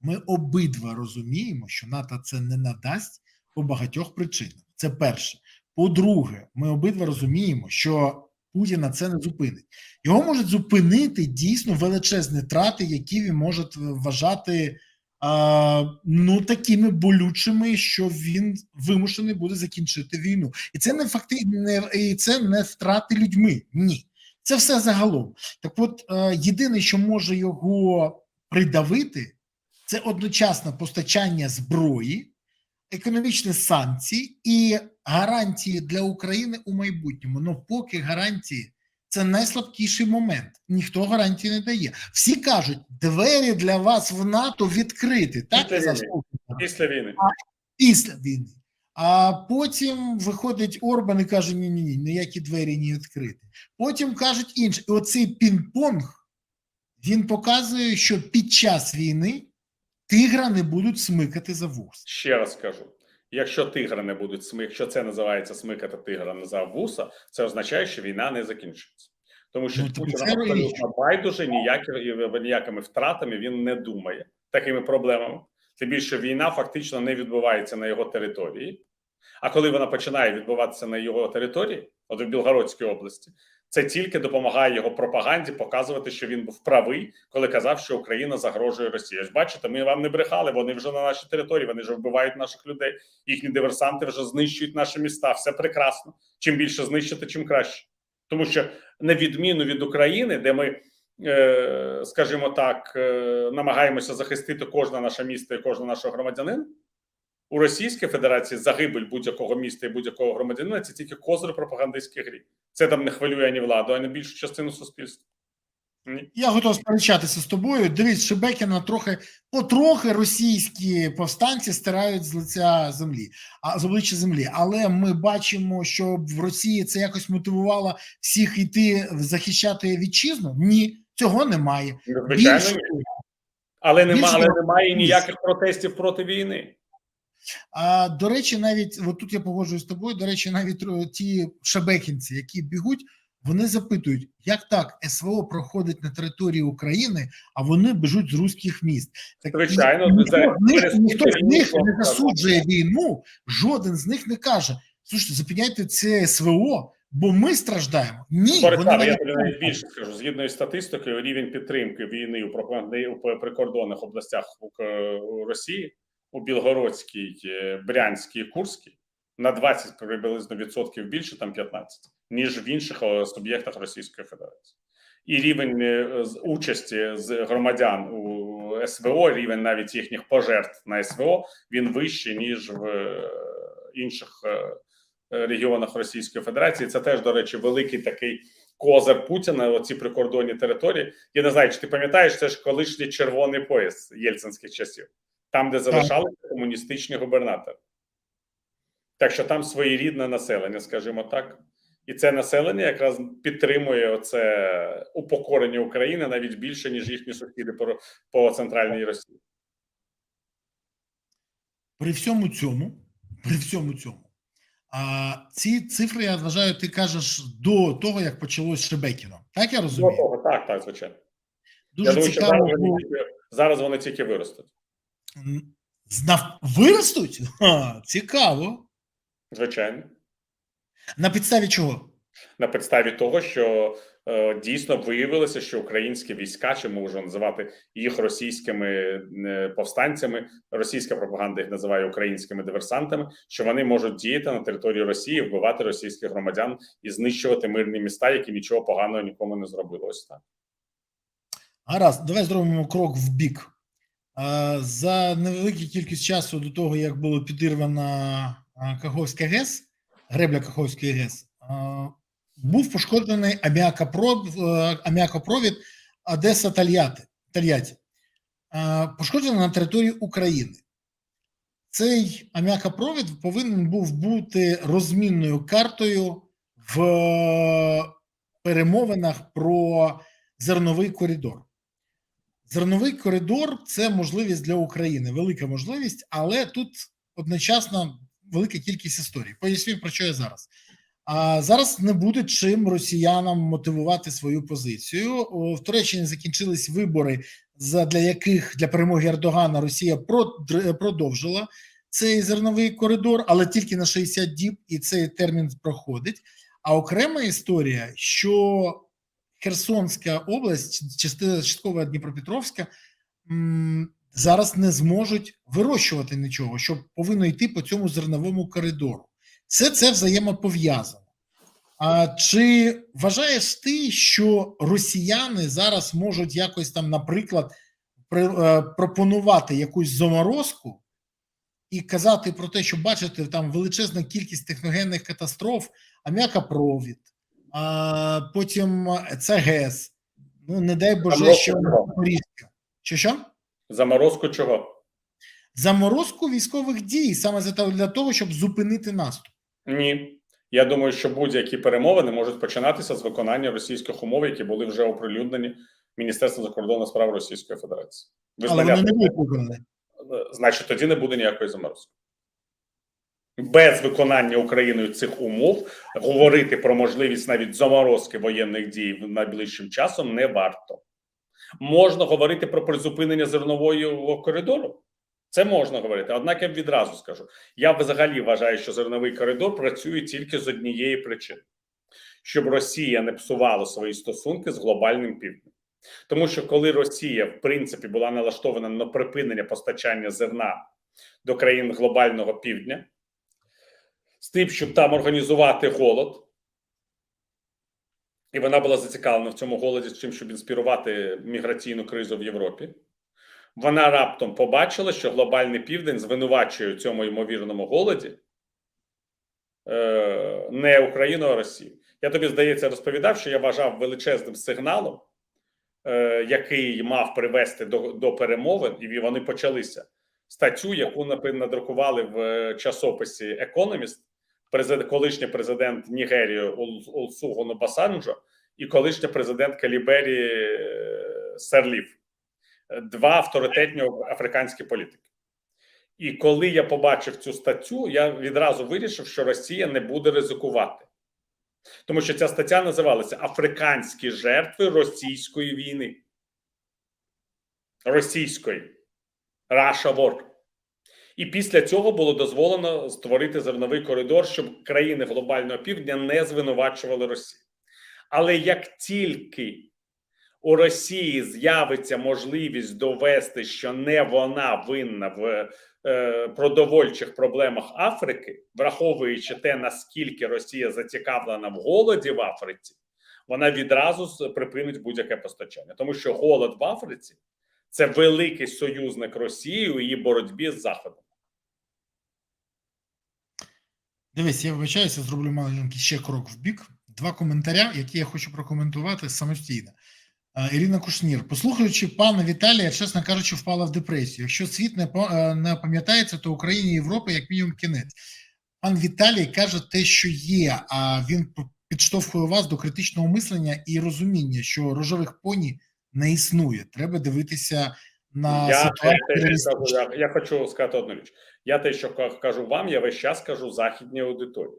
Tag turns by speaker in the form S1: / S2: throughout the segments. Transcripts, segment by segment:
S1: Ми обидва розуміємо, що НАТО це не надасть по багатьох причинах. Це перше. По-друге, ми обидва розуміємо, що Путіна це не зупинить. Його можуть зупинити дійсно величезні трати, які він може вважати а, ну такими болючими, що він вимушений буде закінчити війну, і це не факти, не і це не втрати людьми. Ні, це все загалом. Так, от е, єдине, що може його придавити, це одночасне постачання зброї, економічні санкції і гарантії для України у майбутньому. Ну поки гарантії це найслабкіший момент. Ніхто гарантії не дає. Всі кажуть, двері для вас в НАТО відкриті. Так
S2: Після війни. Після війни.
S1: після війни. А потім виходить Орбан і каже: ні, ні, ні, ніякі двері не відкриті. Потім кажуть інше. І оцей пінг-понг він показує, що під час війни тигра не будуть смикати за вус.
S2: Ще раз кажу: якщо тигра не будуть смик, якщо це називається смикати тигра не за вуса, це означає, що війна не закінчиться. Тому що
S1: Ну, так
S2: Путіна абсолютно байдуже ніякі, ніякими втратами він не думає такими проблемами. Тим більше війна фактично не відбувається на його території. А коли вона починає відбуватися на його території, от в Білгородській області, це тільки допомагає його пропаганді показувати, що він був правий, коли казав, що Україна загрожує Росії. Ж бачите, ми вам не брехали. Вони вже на нашій території, вони вже вбивають наших людей. Їхні диверсанти вже знищують наші міста. Все прекрасно. Чим більше знищити, чим краще. Тому що на відміну від України, де ми, е, скажімо так, е, намагаємося захистити кожне наше місто і кожного нашого громадянина. У Російській Федерації загибель будь-якого міста і будь-якого громадянина це тільки козир пропагандистських грі. Це там не хвилює ані владу, ані більшу частину суспільства. Ні.
S1: Я готов сперечатися з тобою. Дивись, Шебекіна трохи потрохи російські повстанці стирають з лиця землі, а з обличчя землі. Але ми бачимо, що в Росії це якось мотивувало всіх йти захищати вітчизну. Ні, цього немає.
S2: Звичайно,
S1: Більше
S2: ні. Але немає, але немає ніяких протестів проти війни.
S1: А до речі, навіть от тут я погоджуюсь з тобою. До речі, навіть е, ті шебекінці, які бігуть, вони запитують, як так СВО проходить на території України, а вони біжуть з руських міст. Так
S2: Звичайно,
S1: ніхто,
S2: через
S1: ніхто з них не засуджує війну. Жоден з них не каже: слушайте, зупиняйте це СВО, бо ми страждаємо. Ні, вони
S2: я тобі навіть більше скажу. Згідно із статистикою, рівень підтримки війни у прикордонних областях у, Росії у Білгородській, е, Брянській, Курській на 20 приблизно відсотків більше, там 15, ніж в інших е, суб'єктах Російської Федерації. І рівень е, участі з громадян у СВО, рівень навіть їхніх пожертв на СВО, він вищий ніж в інших регіонах Російської Федерації. Це теж, до речі, великий такий козир Путіна. Оці прикордонні території. Я не знаю, чи ти пам'ятаєш, це ж колишній червоний пояс єльцинських часів, там, де залишалися комуністичні губернатори. Так що там своєрідне населення, скажімо так. І це населення якраз підтримує оце упокорення України навіть більше, ніж їхні сусіди по, по центральній Росії.
S1: при всьому цьому, при всьому цьому, а ці цифри, я вважаю, ти кажеш до того, як почалось Шебекіно. Так я
S2: До
S1: розумію?
S2: того, так, так, звичайно.
S1: Дуже
S2: Я думаю, що зараз вони, зараз вони тільки виростуть.
S1: Знав виростуть? Ха, цікаво.
S2: Звичайно.
S1: На підставі чого?
S2: на підставі того, що е, дійсно виявилося, що українські війська, чи можна називати їх російськими е, повстанцями, російська пропаганда їх називає українськими диверсантами, що вони можуть діяти на території Росії, вбивати російських громадян і знищувати мирні міста, які нічого поганого нікому не зробили. Ось так.
S1: Гаразд, давай зробимо крок в бік. За невелику кількість часу до того, як було підірвано а, Каховська ГЕС, гребля Каховської ГЕС, був пошкоджений аміакопровід, аміакопровід Одеса. Тольятті. Пошкоджений на території України. Цей аміакопровід повинен був бути розмінною картою в перемовинах про зерновий коридор. Зерновий коридор це можливість для України, велика можливість, але тут одночасно велика кількість історій. Поясню, про що я зараз. А зараз не буде чим росіянам мотивувати свою позицію. В Туреччині закінчились вибори, для яких для перемоги Ердогана Росія продовжила цей зерновий коридор, але тільки на 60 діб, і цей термін проходить. А окрема історія, що Херсонська область, частина частково Дніпропетровська, зараз не зможуть вирощувати нічого, що повинно йти по цьому зерновому коридору. Все це взаємопов'язано. А чи вважаєш ти, що росіяни зараз можуть якось там, наприклад, при, е, пропонувати якусь заморозку і казати про те, що бачите там величезну кількість техногенних катастроф, аміакопровід, а потім це ГЕС, ну не дай Боже,
S2: Заморозку
S1: що
S2: чого?
S1: Запорізька. Що що?
S2: Заморозку чого?
S1: Заморозку військових дій саме для того, щоб зупинити наступ.
S2: Ні. Я думаю, що будь-які перемовини можуть починатися з виконання російських умов, які були вже оприлюднені Міністерством закордонних справ Російської Федерації.
S1: Але
S2: Визнання
S1: вони не будуть виконані.
S2: значить, тоді не буде ніякої заморозки. Без виконання Україною цих умов говорити про можливість навіть заморозки воєнних дій найближчим часом не варто. Можна говорити про призупинення зернового коридору. Це можна говорити. Однак я відразу скажу: я взагалі вважаю, що зерновий коридор працює тільки з однієї причини: щоб Росія не псувала свої стосунки з глобальним півднем. Тому що коли Росія, в принципі, була налаштована на припинення постачання зерна до країн глобального півдня, з тим, щоб там організувати голод, і вона була зацікавлена в цьому голоді з тим, щоб інспірувати міграційну кризу в Європі. Вона раптом побачила, що глобальний південь звинувачує у цьому ймовірному голоді е, не Україну, а Росію. Я тобі здається розповідав, що я вважав величезним сигналом, е, який мав привести до, до перемовин, і вони почалися. Статтю, яку надрукували в е, часописі Економіст, президент, колишній президент Нігерії Ол- Олсугоно Басанджо і колишня президентка Ліберії е, Серлів два авторитетні африканські політики. І коли я побачив цю статтю, я відразу вирішив, що Росія не буде ризикувати. Тому що ця стаття називалася Африканські жертви російської війни. Російської Russia War. І після цього було дозволено створити зерновий коридор, щоб країни глобального півдня не звинувачували Росію. Але як тільки у Росії з'явиться можливість довести, що не вона винна в е, продовольчих проблемах Африки, враховуючи те, наскільки Росія зацікавлена в голоді в Африці, вона відразу припинить будь-яке постачання, тому що голод в Африці це великий союзник Росії у її боротьбі з Заходом.
S1: Дивись, я вибачаюся, зроблю маленький ще крок в бік. Два коментаря, які я хочу прокоментувати самостійно. Е, Ірина Кушнір, послухаючи пана Віталія, чесно кажучи, впала в депресію. Якщо світ не е, не пам'ятається, то Україні і Європи як мінімум кінець. Пан Віталій каже те, що є, а він підштовхує вас до критичного мислення і розуміння, що рожевих поні не існує. Треба дивитися на
S2: Я,
S1: ситуацію. реалістично.
S2: я, я хочу сказати одну річ. Я те, що кажу вам, я весь час кажу західній аудиторії.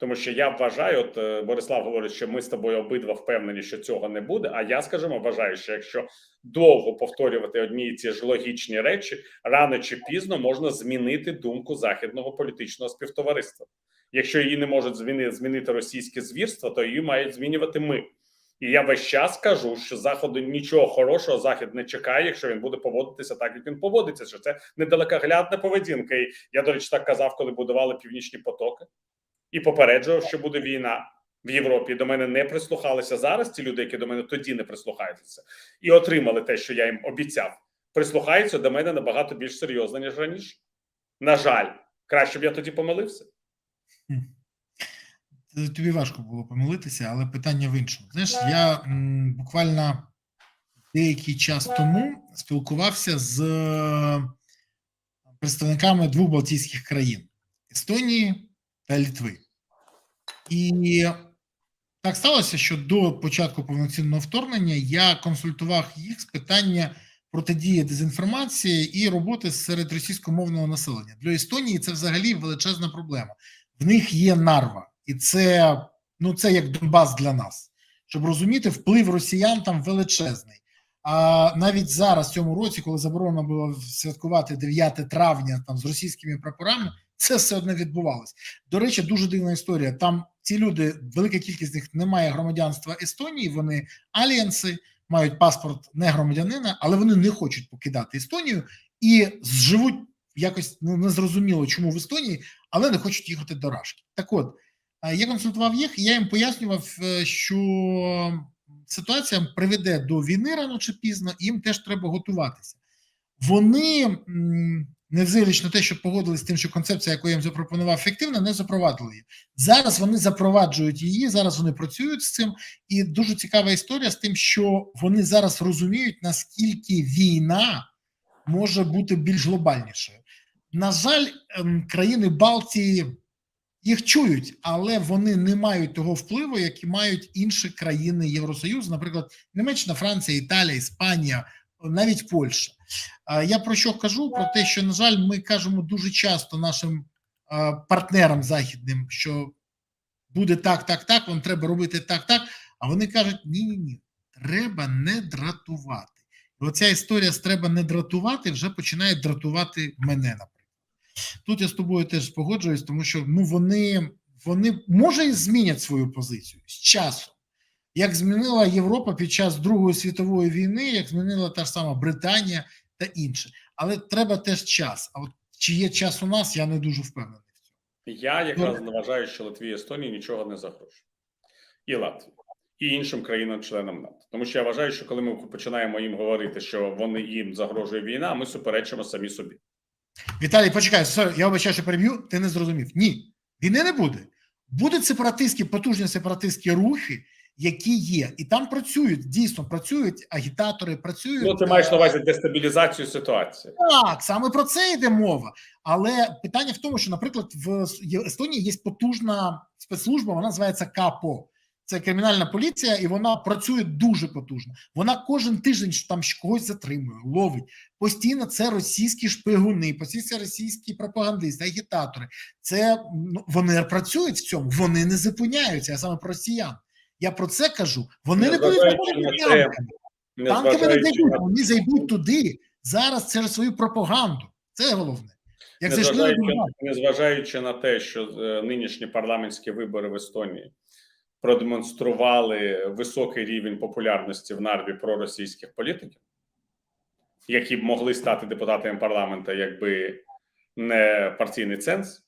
S2: Тому що я вважаю, от е, Борислав говорить, що ми з тобою обидва впевнені, що цього не буде. А я, скажімо, вважаю, що якщо довго повторювати одні і ті ж логічні речі, рано чи пізно можна змінити думку західного політичного співтовариства. Якщо її не можуть змінити, змінити російське звірство, то її мають змінювати ми. І я весь час кажу, що заходу нічого хорошого захід не чекає, якщо він буде поводитися так, як він поводиться. Що це недалекоглядна поведінка. І я, до речі, так казав, коли будували північні потоки, і попереджував, що буде війна в Європі. До мене не прислухалися зараз. Ті люди, які до мене тоді не прислухаються, і отримали те, що я їм обіцяв. Прислухаються до мене набагато більш серйозно, ніж раніше. На жаль, краще б я тоді помилився.
S1: Тобі важко було помилитися, але питання в іншому. Знаєш, я м, буквально деякий час тому спілкувався з е, представниками двох Балтійських країн Естонії та Літви. І так сталося, що до початку повноцінного вторгнення я консультував їх з питання протидії дезінформації і роботи серед російськомовного населення. Для Естонії це взагалі величезна проблема. В них є нарва, і це ну це як Донбас для нас. Щоб розуміти, вплив росіян там величезний. А навіть зараз, в цьому році, коли заборонено було святкувати 9 травня там з російськими прапорами, це все одно відбувалось. До речі, дуже дивна історія. Там ці люди, велика кількість з них не має громадянства Естонії, вони алієнси, мають паспорт не громадянина, але вони не хочуть покидати Естонію і живуть якось ну, незрозуміло, чому в Естонії, але не хочуть їхати до Рашки. Так от, я консультував їх, і я їм пояснював, е, що ситуація приведе до війни рано чи пізно, і їм теж треба готуватися. Вони, невзиріч на те, що погодились з тим, що концепція, яку я їм запропонував, ефективна, не запровадили її. Зараз вони запроваджують її, зараз вони працюють з цим. І дуже цікава історія з тим, що вони зараз розуміють, наскільки війна може бути більш глобальнішою. На жаль, ем, країни Балтії їх чують, але вони не мають того впливу, який мають інші країни Євросоюзу, наприклад, Німеччина, Франція, Італія, Іспанія, навіть Польща. Я про що кажу? Про те, що на жаль, ми кажемо дуже часто нашим партнерам західним, що буде так, так, так, вам треба робити так, так. А вони кажуть: ні, ні, ні, треба не дратувати. І оця історія з треба не дратувати вже починає дратувати мене, наприклад. Тут я з тобою теж погоджуюсь, тому що ну вони, вони може і змінять свою позицію з часом. Як змінила Європа під час Другої світової війни, як змінила та ж сама Британія та інше. Але треба теж час. А от чи є час у нас, я не дуже впевнений в цьому.
S2: Я якраз не вважаю, що Латвія і Естонії нічого не загрожує. І Латвії, і іншим країнам-членам НАТО. Тому що я вважаю, що коли ми починаємо їм говорити, що вони їм загрожує війна, ми суперечимо самі собі.
S1: Віталій, почекай, я обіцяю, що переб'ю, ти не зрозумів. Ні, війни не буде. Будуть сепаратистські, потужні сепаратистські рухи, які є, і там працюють, дійсно працюють агітатори, працюють.
S2: Ну, ти маєш на увазі дестабілізацію ситуації.
S1: Так, саме про це йде мова. Але питання в тому, що, наприклад, в Естонії є потужна спецслужба, вона називається КАПО. Це кримінальна поліція, і вона працює дуже потужно. Вона кожен тиждень там когось затримує, ловить. Постійно це російські шпигуни, постійно це російські пропагандисти, агітатори. Це ну, вони працюють в цьому, вони не зупиняються. Я саме про росіян. Я про це кажу. Вони не, не будуть танками. Танками не зайдуть, вони зайдуть туди зараз через свою пропаганду. Це головне.
S2: Як незважаючи, незважаючи на те, що е, нинішні парламентські вибори в Естонії продемонстрували високий рівень популярності в нарві проросійських політиків, які б могли стати депутатами парламенту, якби не партійний ценз.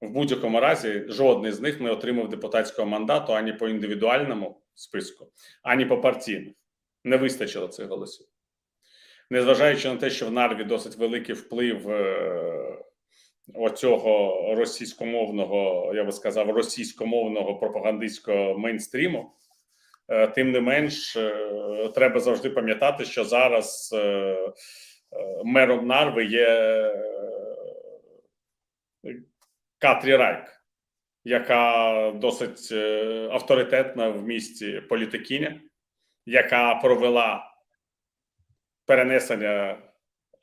S2: В будь-якому разі жодний з них не отримав депутатського мандату ані по індивідуальному списку, ані по партійних. Не вистачило цих голосів. Незважаючи на те, що в Нарві досить великий вплив е, оцього російськомовного, я би сказав, російськомовного пропагандистського мейнстріму, е, тим не менш, е, треба завжди пам'ятати, що зараз е, мером Нарви є Катрі Райк, яка досить авторитетна в місті політикиня, яка провела перенесення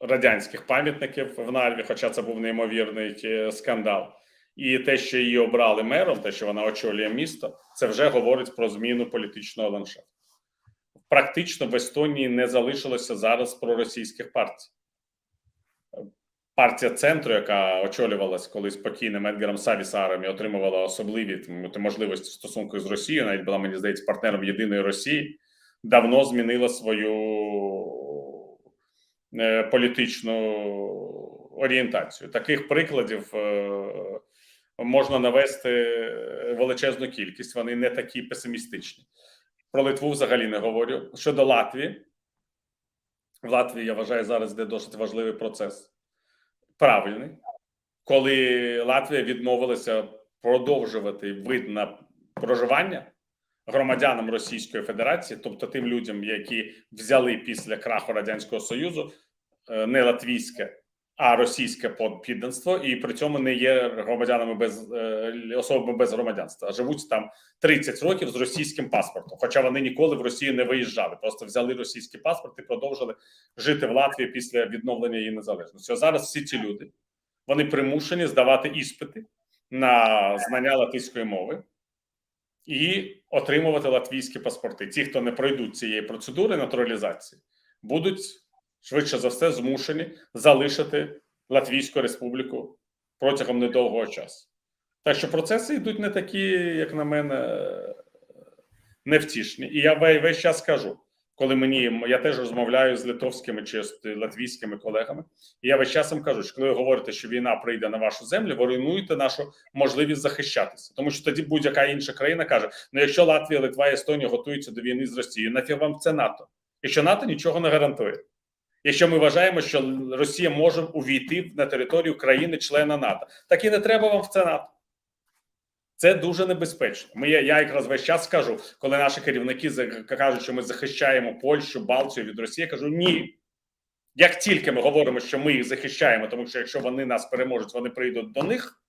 S2: радянських пам'ятників в Нарві, хоча це був неймовірний е, скандал. І те, що її обрали мером, те, що вона очолює місто, це вже говорить про зміну політичного ландшафту. Практично в Естонії не залишилося зараз проросійських партій. Партія центру, яка очолювалась колись покійним Едгаром Савісаром і отримувала особливі можливості стосунку з Росією, навіть була, мені здається, партнером єдиної Росії, давно змінила свою політичну орієнтацію. Таких прикладів е, можна навести величезну кількість. Вони не такі песимістичні. Про Литву взагалі не говорю. Щодо Латвії, в Латвії я вважаю зараз йде досить важливий процес. Правильний, коли Латвія відмовилася продовжувати вид на проживання громадянам Російської Федерації, тобто тим людям, які взяли після краху радянського союзу не латвійське, а російське підданство, і при цьому не є громадянами без особами без громадянства, а живуть там 30 років з російським паспортом. Хоча вони ніколи в Росію не виїжджали, просто взяли російський паспорт і продовжили жити в Латвії після відновлення її незалежності. А зараз всі ці люди вони примушені здавати іспити на знання латиської мови і отримувати латвійські паспорти. Ті, хто не пройдуть цієї процедури натуралізації, будуть швидше за все змушені залишити Латвійську республіку протягом недовгого часу. Так що процеси йдуть не такі, як на мене, невтішні. І я весь час кажу, коли мені я теж розмовляю з литовськими чи з латвійськими колегами, і я весь час їм кажу, що коли ви говорите, що війна прийде на вашу землю, ви руйнуєте нашу можливість захищатися. Тому що тоді будь-яка інша країна каже: ну якщо Латвія, Литва Естонія готуються до війни з Росією, нафіг вам це НАТО? І що НАТО нічого не гарантує. Якщо ми вважаємо, що Росія може увійти на територію країни-члена НАТО, так і не треба вам в це НАТО. Це дуже небезпечно. Ми я якраз весь час кажу, коли наші керівники кажуть, що ми захищаємо Польщу, Балтію від Росії. Я кажу ні. Як тільки ми говоримо, що ми їх захищаємо, тому що якщо вони нас переможуть, вони прийдуть до них.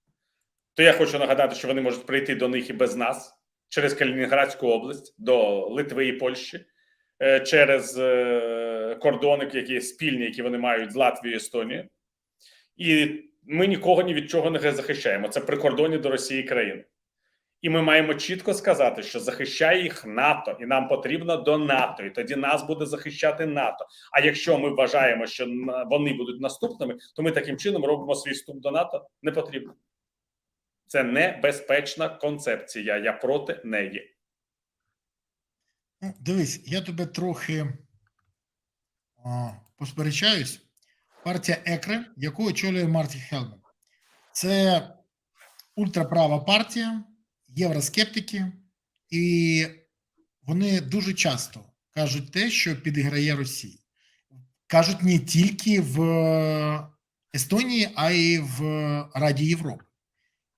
S2: То я хочу нагадати, що вони можуть прийти до них і без нас через Калінінградську область до Литви і Польщі, е, через е, кордони, які спільні, які вони мають з Латвією і Естонією. І ми нікого ні від чого не захищаємо. Це прикордонні до Росії країни. І ми маємо чітко сказати, що захищає їх НАТО, і нам потрібно до НАТО, і тоді нас буде захищати НАТО. А якщо ми вважаємо, що вони будуть наступними, то ми таким чином робимо свій вступ до НАТО. Не потрібно. Це небезпечна концепція. Я проти неї.
S1: Ну, дивись, я тебе трохи а, посперечаюсь. Партія Екре, яку очолює Марті Хелман, це ультраправа партія, євроскептики, і вони дуже часто кажуть те, що підіграє Росії. Кажуть не тільки в Естонії, а й в Раді Європи.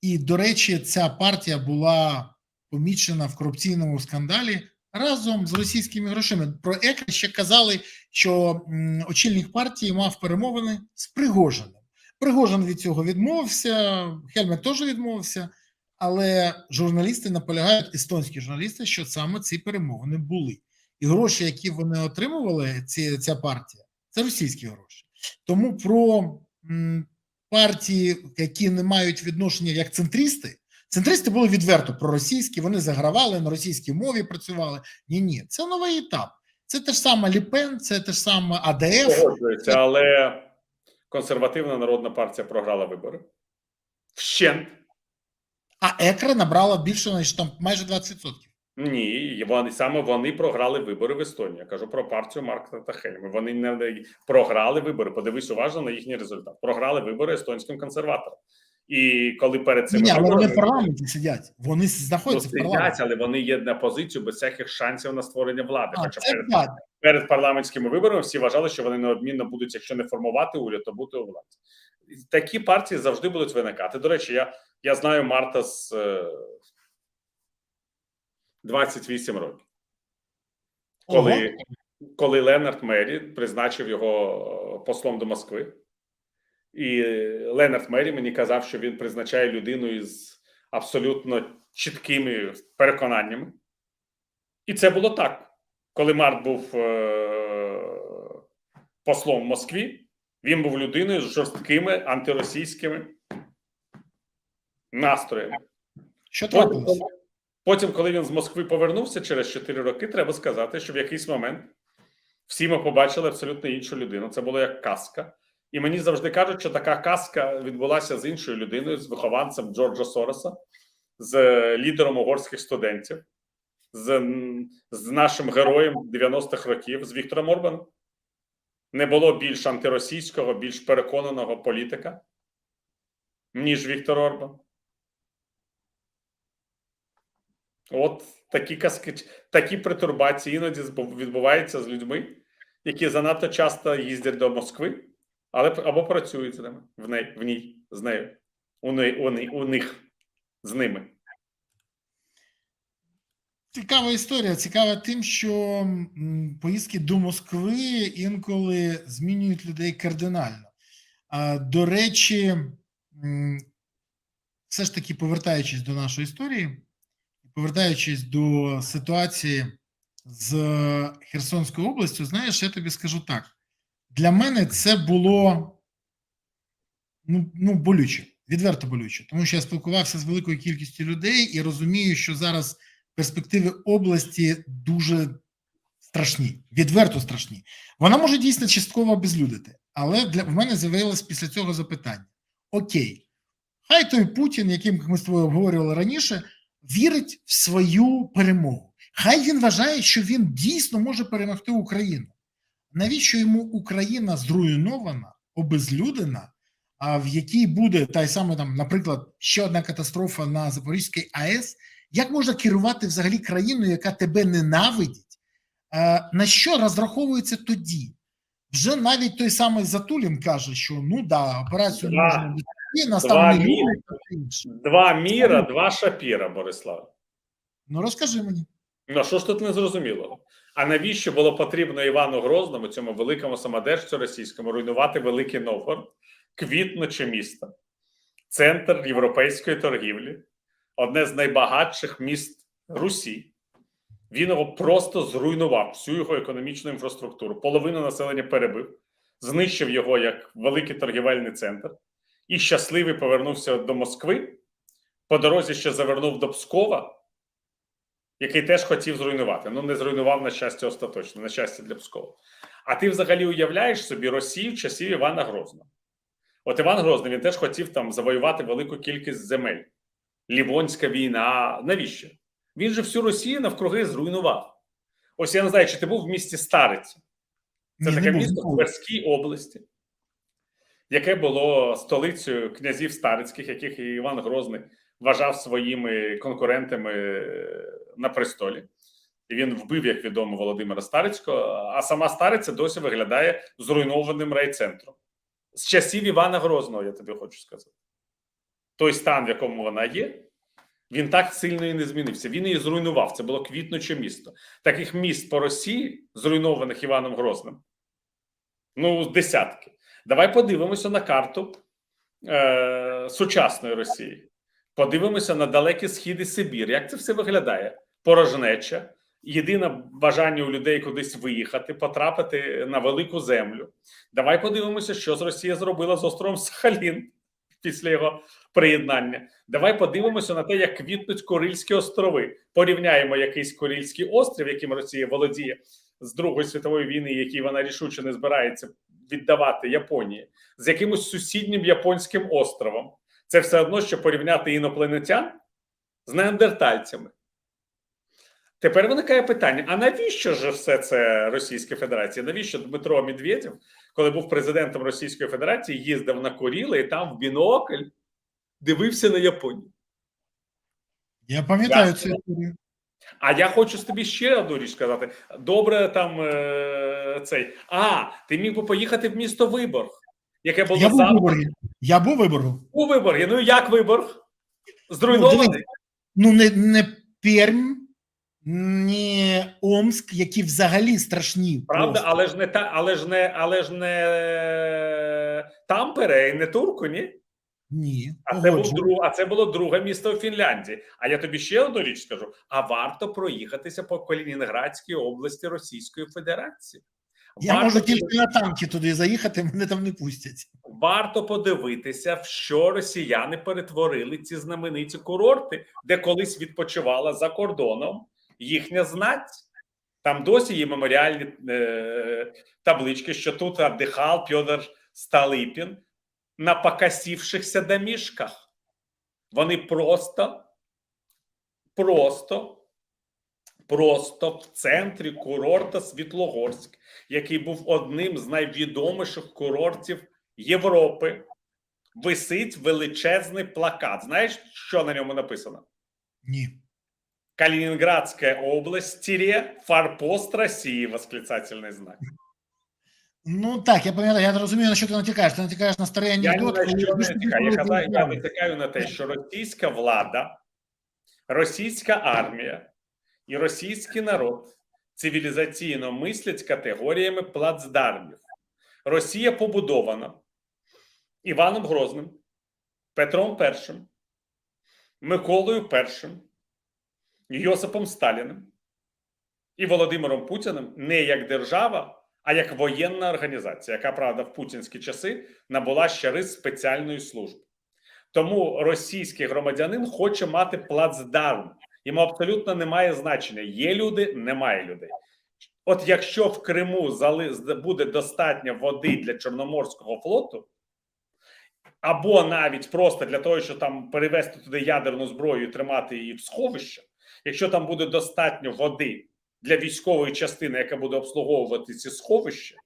S1: І, до речі, ця партія була помічена в корупційному скандалі разом з російськими грошима. Про ЕКР ще казали, що очільник партії мав перемовини з Пригожиним. Пригожин від цього відмовився, Хельмет теж відмовився, але журналісти наполягають, естонські журналісти, що саме ці перемовини були. І гроші, які вони отримували, ці, ця партія, це російські гроші. Тому про м, партії, які не мають відношення як центристи, Центристи були відверто проросійські, вони загравали на російській мові, працювали. Ні, ні, це новий етап. Це те ж саме Ліпен, це те ж саме АДФ.
S2: Погоджується, але консервативна народна партія програла вибори. Вщент.
S1: А Екра набрала більше ніж там майже 20%.
S2: Ні, вони саме вони програли вибори в Естонії. Я кажу про партію Марка та Хельми. Вони не програли вибори. Подивись уважно на їхній результат. Програли вибори естонським консерваторам. І коли перед цим
S1: Ні, але вони в парламенті сидять. Вони знаходяться в
S2: сидять,
S1: парламенті.
S2: але вони є на позицію без всяких шансів на створення влади.
S1: А,
S2: Хоча
S1: це
S2: перед, перед парламентськими виборами всі вважали, що вони неодмінно будуть, якщо не формувати уряд, то бути у владі. Такі партії завжди будуть виникати. До речі, я, я знаю Марта з е, 28 років. коли, коли Ленард Мері призначив його е, послом до Москви. І Ленард Мері мені казав, що він призначає людину із абсолютно чіткими переконаннями. І це було так. Коли Март був е- послом в Москві, він був людиною з жорсткими антиросійськими настроями.
S1: Що
S2: Потім, коли- потім, коли він з Москви повернувся через 4 роки, треба сказати, що в якийсь момент всі ми побачили абсолютно іншу людину. Це було як казка. І мені завжди кажуть, що така казка відбулася з іншою людиною, з вихованцем Джорджа Сороса, з лідером угорських студентів, з, з нашим героєм 90-х років, з Віктором Орбаном. Не було більш антиросійського, більш переконаного політика, ніж Віктор Орбан. От такі казки, такі пертурбації іноді відбуваються з людьми, які занадто часто їздять до Москви, але або працюють з ними в неї, в ній, з нею, у, неї, у, неї, у них, з ними.
S1: Цікава історія. Цікава тим, що поїздки до Москви інколи змінюють людей кардинально. До речі, все ж таки повертаючись до нашої історії, повертаючись до ситуації з Херсонською областю, знаєш, я тобі скажу так: для мене це було ну, ну болюче. Відверто болюче, тому що я спілкувався з великою кількістю людей і розумію, що зараз перспективи області дуже страшні, відверто страшні. Вона може дійсно частково обезлюдити, але для в мене з'явилось після цього запитання: Окей, хай той Путін, яким ми з тобою обговорювали раніше, вірить в свою перемогу. Хай він вважає, що він дійсно може перемогти Україну. Навіщо йому Україна зруйнована, обезлюдена, а в якій буде та й саме там, наприклад, ще одна катастрофа на Запорізькій АЕС? Як можна керувати взагалі країною, яка тебе ненавидить? Е, на що розраховується тоді? Вже навіть той самий Затулін каже, що ну да, операцію
S2: Два-
S1: можна вести, нас
S2: два
S1: все.
S2: Два міра, два шапіра, Борислав.
S1: Ну розкажи мені.
S2: Ну що ж тут не зрозуміло? А навіщо було потрібно Івану Грозному, цьому великому самодержцю російському, руйнувати Великий Новгород, квітноче місто, центр європейської торгівлі, одне з найбагатших міст Русі. Він його просто зруйнував всю його економічну інфраструктуру, половину населення перебив, знищив його як великий торгівельний центр і щасливий повернувся до Москви. По дорозі ще завернув до Пскова, який теж хотів зруйнувати. Ну, не зруйнував на щастя остаточно, на щастя для Пскова. А ти взагалі уявляєш собі Росію в часів Івана Грозного. От Іван Грозний він теж хотів там завоювати велику кількість земель. Лівонська війна. Навіщо? Він же всю Росію навкруги зруйнував. Ось я не знаю, чи ти був в місті Стариця. Це
S1: Ні,
S2: таке місто в. Тверській області, яке було столицею князів старицьких, яких Іван Грозний вважав своїми конкурентами е, на престолі. І він вбив, як відомо, Володимира Старицького, а сама Стариця досі виглядає зруйнованим райцентром. З часів Івана Грозного, я тобі хочу сказати. Той стан, в якому вона є, він так сильно і не змінився. Він її зруйнував. Це було квітнуче місто. Таких міст по Росії, зруйнованих Іваном Грозним, ну, десятки. Давай подивимося на карту е, сучасної Росії. Подивимося на далекі схід Сибір. Як це все виглядає? Порожнеча, єдине бажання у людей кудись виїхати, потрапити на велику землю. Давай подивимося, що з Росія зробила з островом Сахалін після його приєднання. Давай подивимося на те, як квітнуть Курильські острови. Порівняємо якийсь Курильський острів, яким Росія володіє з Другої світової війни, який вона рішуче не збирається віддавати Японії, з якимось сусіднім японським островом. Це все одно, що порівняти інопланетян з неандертальцями. Тепер виникає питання: а навіщо ж все це Російська Федерація? Навіщо Дмитро Медведєв, коли був президентом Російської Федерації, їздив на Куріли і там в бінокль дивився на Японію?
S1: Я пам'ятаю цю історію.
S2: А я хочу з тобі ще одну річ сказати. Добре, там е, цей. А, ти міг би поїхати в місто Виборг, яке було
S1: Я був
S2: завтра
S1: Виборгі. Я був Виборгу.
S2: у Виборгі. Ну як Виборг? Зруйнований?
S1: Ну, не, не Пермь, не Омск, які взагалі страшні.
S2: Правда,
S1: просто.
S2: але ж не та, але ж не, але ж не Тампере і не Турку, ні?
S1: Ні.
S2: А це, був друг, а це було друге місто у Фінляндії. А я тобі ще одну річ скажу: а варто проїхатися по Калінінградській області Російської Федерації.
S1: Я
S2: Варто
S1: можу тільки на танки туди заїхати, мене там не пустять.
S2: Варто подивитися, в що росіяни перетворили ці знамениті курорти, де колись відпочивала за кордоном їхня знать. Там досі є меморіальні е, таблички, що тут віддихав Пьодор Сталипін на покосившихся домішках. Вони просто, просто, просто в центрі курорта Світлогорськ, який був одним з найвідоміших курортів Європи, висить величезний плакат. Знаєш, що на ньому написано?
S1: Ні.
S2: Калининградская область, тире, форпост России, восклицательный знак.
S1: Ну так, я пам'ятаю, я розумію, на що ти натякаєш. Ти натякаєш на старий
S2: Я
S1: анекдот.
S2: на що натякаю. Я,
S1: з
S2: казав, я натякаю на те, що російська влада, російська армія і російський народ цивілізаційно мислять категоріями плацдармів. Росія побудована Іваном Грозним, Петром І, Миколою І, Йосипом Сталіним і Володимиром Путіним не як держава, а як воєнна організація, яка правда в путінські часи набула ще рис спеціальної служби. Тому російський громадянин хоче мати плацдарм. Йому абсолютно немає значення. Є люди, немає людей. От якщо в Криму буде достатньо води для Чорноморського флоту, або навіть просто для того, щоб там перевести туди ядерну зброю і тримати її в сховище, якщо там буде достатньо води для військової частини, яка буде обслуговувати ці сховища,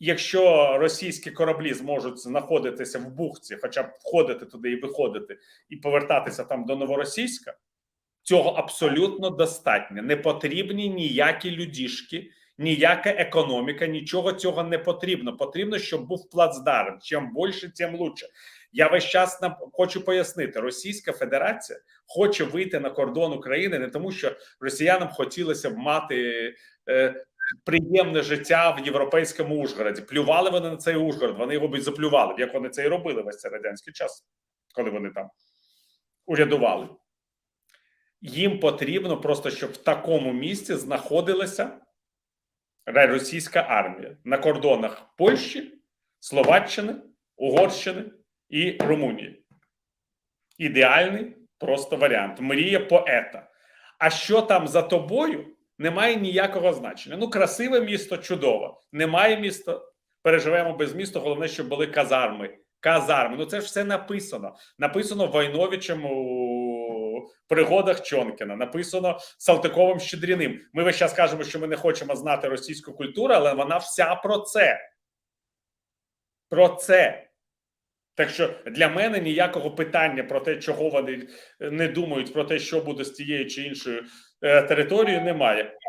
S2: якщо російські кораблі зможуть знаходитися в бухті, хоча б входити туди і виходити, і повертатися там до новоросійська, цього абсолютно достатньо. Не потрібні ніякі людішки, ніяка економіка, нічого цього не потрібно. Потрібно, щоб був плацдарм. Чим більше, тим лучше. Я весь час нам хочу пояснити: Російська Федерація хоче вийти на кордон України не тому, що росіянам хотілося б мати е, приємне життя в європейському Ужгороді. Плювали вони на цей Ужгород, вони його б заплювали, як вони це і робили весь цей радянський час, коли вони там урядували. Їм потрібно просто, щоб в такому місці знаходилася російська армія на кордонах Польщі, Словаччини, Угорщини і Румунії. Ідеальний просто варіант. Мрія поета. А що там за тобою, не має ніякого значення. Ну, красиве місто, чудово. Немає міста, переживемо без міста. Головне, щоб були казарми. Казарми. Ну це ж все написано. Написано Войновичем у пригодах Чонкіна, написано Салтиковим Щедріним. Ми весь час кажемо, що ми не хочемо знати російську культуру, але вона вся про це. Про це. Так що для мене ніякого питання про те, чого вони не думають про те, що буде з тією чи іншою е, територією, немає.